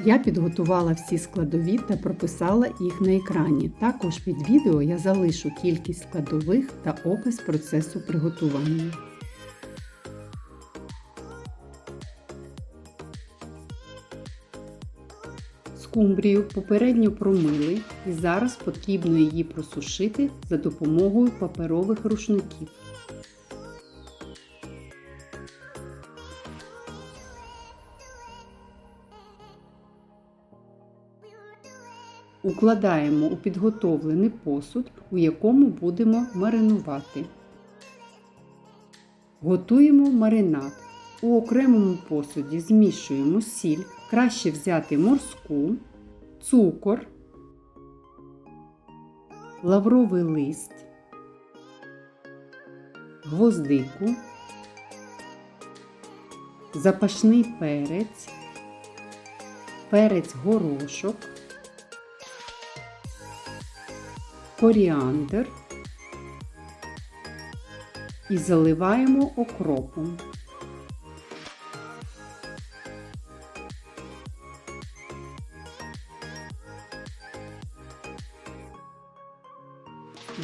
Я підготувала всі складові та прописала їх на екрані. Також під відео я залишу кількість складових та опис процесу приготування. Скумбрію попередньо промили і зараз потрібно її просушити за допомогою паперових рушників. Укладаємо у підготовлений посуд, у якому будемо маринувати. Готуємо маринад. У окремому посуді змішуємо сіль, краще взяти морську, цукор, лавровий лист, гвоздику, запашний перець, перець горошок, коріандр і заливаємо окропом.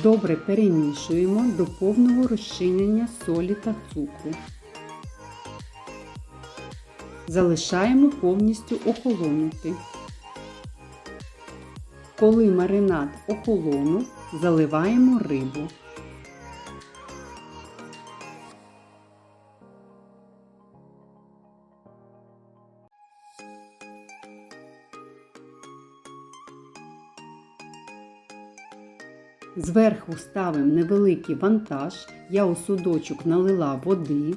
Добре перемішуємо до повного розчинення солі та цукру. Залишаємо повністю охолонути. Коли маринад охолонув, заливаємо рибу. Зверху ставимо невеликий вантаж, я у судочок налила води.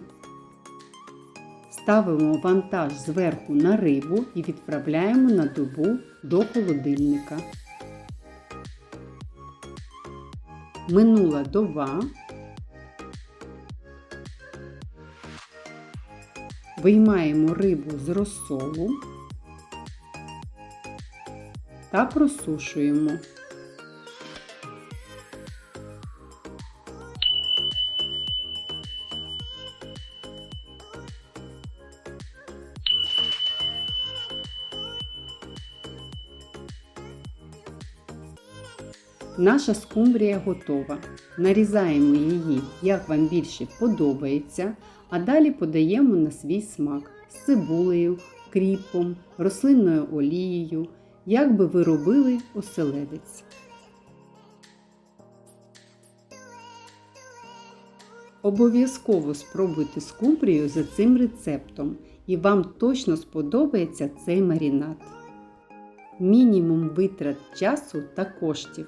Ставимо вантаж зверху на рибу і відправляємо на добу до холодильника. Минула доба. Виймаємо рибу з розсолу та просушуємо. Наша скумбрія готова. Нарізаємо її, як вам більше подобається, а далі подаємо на свій смак з цибулею, кріпом, рослинною олією, як би ви робили оселедець. Обов'язково спробуйте скумбрію за цим рецептом, і вам точно сподобається цей маринад. Мінімум витрат часу та коштів,